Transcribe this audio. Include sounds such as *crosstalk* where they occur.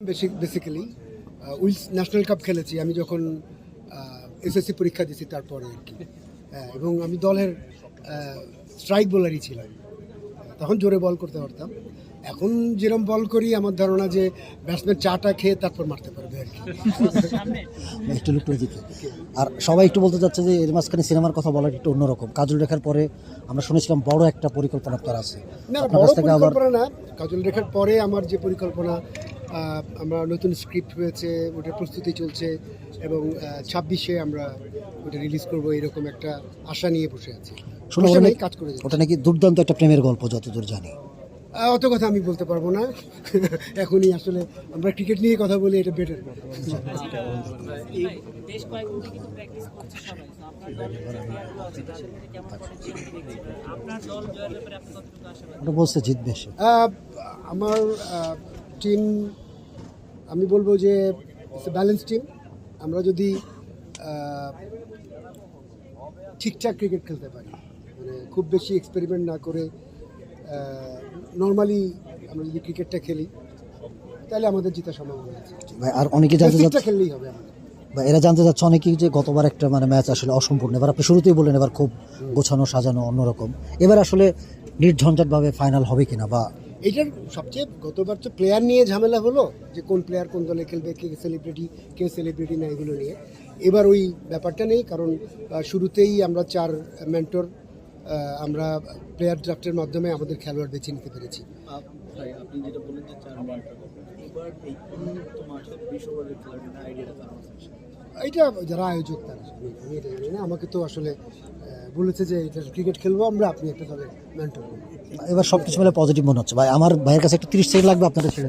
Basic basically Wills national cup খেলেছি। আমি যখন এসএসসি পরীক্ষা দিয়েছি তারপরে আর কি। হ্যাঁ, এবং আমি দলের স্ট্রাইক বোলারই ছিলাম। তখন জোরে বল করতে পারতাম। এখন যেরকম বল করি আমার ধারণা যে ব্যাটসম্যান চাটা খেয়ে তারপর মারতে পারবে আর কি। *laughs* একটু লুক করে দিতে আর সবাই একটু বলতে যাচ্ছে যে এর মাঝখানে সিনেমার কথা বলার একটু অন্যরকম। কাজল রেখার পরে আমরা শুনেছিলাম বড় একটা পরিকল্পনা আপনার আছে। না বড় পরিকল্পনা না। কাজল রেখার পরে আমার যে পরিকল্পনা আমরা নতুন স্ক্রিপ্ট হয়েছে ওটার প্রস্তুতি চলছে এবং ছাব্বিশে আমরা ওটা রিলিজ করব এরকম একটা আশা নিয়ে বসে আছি। কাজ করে ওটা নাকি দুর্দান্ত একটা প্রেমের গল্প যতদূর জানি। অত কথা আমি বলতে পারব না। *laughs* এখনই আসলে আমরা ক্রিকেট নিয়ে কথা বলি এটা বেটার ওটা বলছে জিতবে আমার টিম আমি বলব যে ব্যালেন্স টিম আমরা যদি ঠিকঠাক ক্রিকেট খেলতে পারি মানে খুব বেশি এক্সপেরিমেন্ট না করে নর্মালি আমরা যদি ক্রিকেটটা খেলি তাহলে আমাদের জেতার সম্ভাবনা আছে ভাই আর অনেকে জানতে বেসিকটা যাচ্ছে খেললেই হবে আমাদের। বা এরা জানতে যাচ্ছে অনেকেই যে গতবার একটা মানে ম্যাচ আসলে অসম্পূর্ণ। এবার আপনি শুরুতেই বললেন এবার খুব গোছানো সাজানো অন্যরকম। এবার আসলে নির্ঝঞ্ঝাটভাবে ফাইনাল হবে কিনা বা এইটার সবচেয়ে গতবার তো প্লেয়ার নিয়ে ঝামেলা হলো যে কোন প্লেয়ার কোন দলে খেলবে, কে সেলিব্রিটি কে সেলিব্রিটি না এগুলো নিয়ে। এবার ওই ব্যাপারটা নেই, কারণ শুরুতেই আমরা চার মেন্টর আমরা প্লেয়ার ড্রাফটের মাধ্যমে আমাদের খেলোয়াড় বেছে নিতে পেরেছি। আপনি যেটা যে চার মার্কার এবার এই মাঠে বিশ্বকাপের খেলার জন্য আইডিয়াটা এইটা যারা আয়োজক তারা এটা আমাকে তো আসলে বলেছে যে এটা ক্রিকেট খেলব আমরা, আপনি একটা দলে মেন্টর এবার সব কিছু মিলে পজিটিভ মনে হচ্ছে। ভাই, আমার ভাইয়ের কাছে একটা তিরিশ সেকেন্ড লাগবে, আপনাদের ছেড়ে